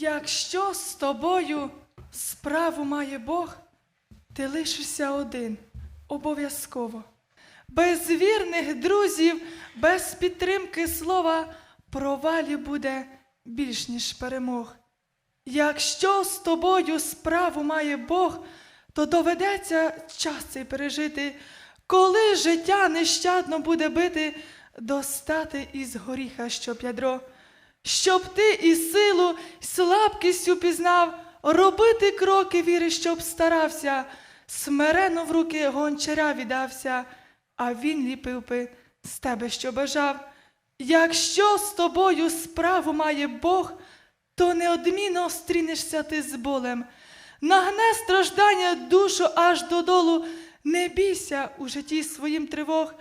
Якщо з тобою справу має Бог, ти лишишся один обов'язково. Без вірних друзів, без підтримки слова провалі буде більш ніж перемог. Якщо з тобою справу має Бог, то доведеться час цей пережити, коли життя нещадно буде бити, достати із горіха щоб ядро, щоб ти і силу, і слабкістю пізнав, робити кроки віри, щоб старався, смирено в руки гончаря віддався, а він ліпив би з тебе, що бажав. Якщо з тобою справу має Бог, то неодмінно стрінешся ти з болем. Нагне страждання душу аж додолу, не бійся у житті своїм тривог,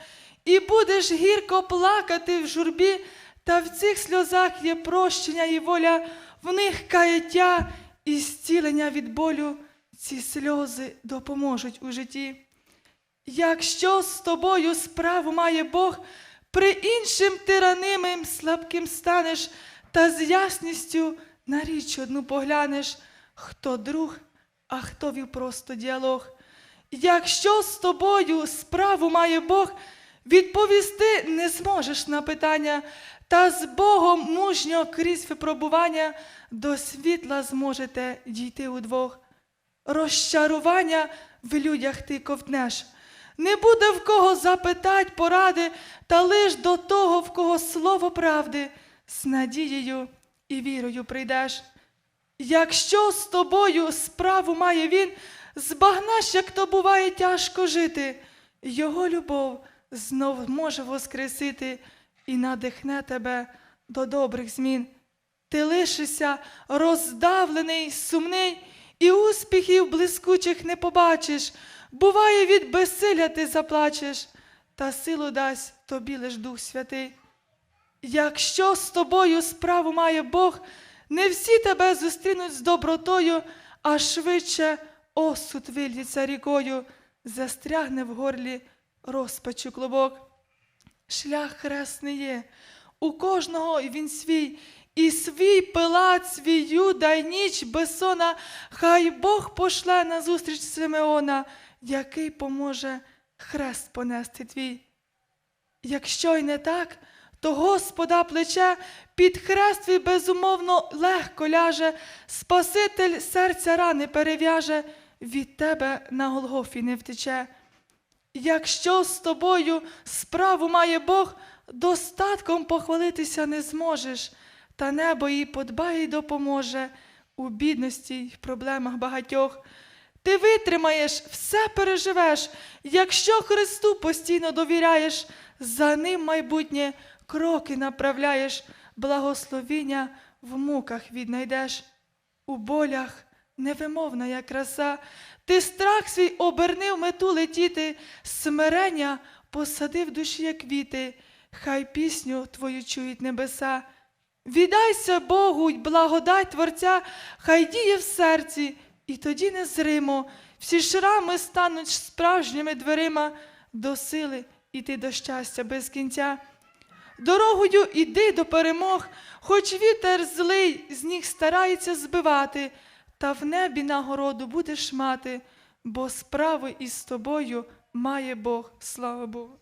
і будеш гірко плакати в журбі, та в цих сльозах є прощення і воля, в них каяття і зцілення від болю. Ці сльози допоможуть у житті. Якщо з тобою справу має Бог, при іншим ти ранимим слабким станеш, та з ясністю на річ одну поглянеш, хто друг, а хто вів просто діалог. Якщо з тобою справу має Бог, відповісти не зможеш на питання, та з Богом мужньо крізь випробування до світла зможете дійти удвох розчарування в людях ти ковтнеш. Не буде в кого запитать поради, та лиш до того, в кого слово правди, з надією і вірою прийдеш. Якщо з тобою справу має він, збагнеш, як то буває тяжко жити, його любов знов може воскресити і надихне тебе до добрих змін. Ти лишишся роздавлений, сумний, і успіхів блискучих не побачиш. Буває, від безсилля ти заплачеш, та силу дасть тобі лиш Дух Святий. Якщо з тобою справу має Бог, не всі тебе зустрінуть з добротою, а швидше осуд вильється рікою, застрягне в горлі розпачу клубок. Шлях хресний є, у кожного він свій, і свій пилат, свій дай ніч без сона, хай Бог пошле на зустріч Симеона, який поможе хрест понести твій. Якщо й не так, то Господа плече під хрест твій безумовно легко ляже, Спаситель серця рани перев'яже, від тебе на Голгофі не втече. Якщо з тобою справу має Бог, достатком похвалитися не зможеш, та небо їй подбає й допоможе у бідності й проблемах багатьох. Ти витримаєш, все переживеш, якщо Христу постійно довіряєш, за ним майбутнє кроки направляєш, благословіння в муках віднайдеш. У болях невимовна я краса, ти страх свій обернив мету летіти, смирення посадив душі, як квіти, хай пісню твою чують небеса. Віддайся Богу й благодать Творця, хай діє в серці, і тоді незримо всі шрами стануть справжніми дверима. До сили іти до щастя без кінця. Дорогою іди до перемог, хоч вітер злий з ніг старається збивати, та в небі нагороду будеш мати, бо справи із тобою має Бог, слава Богу.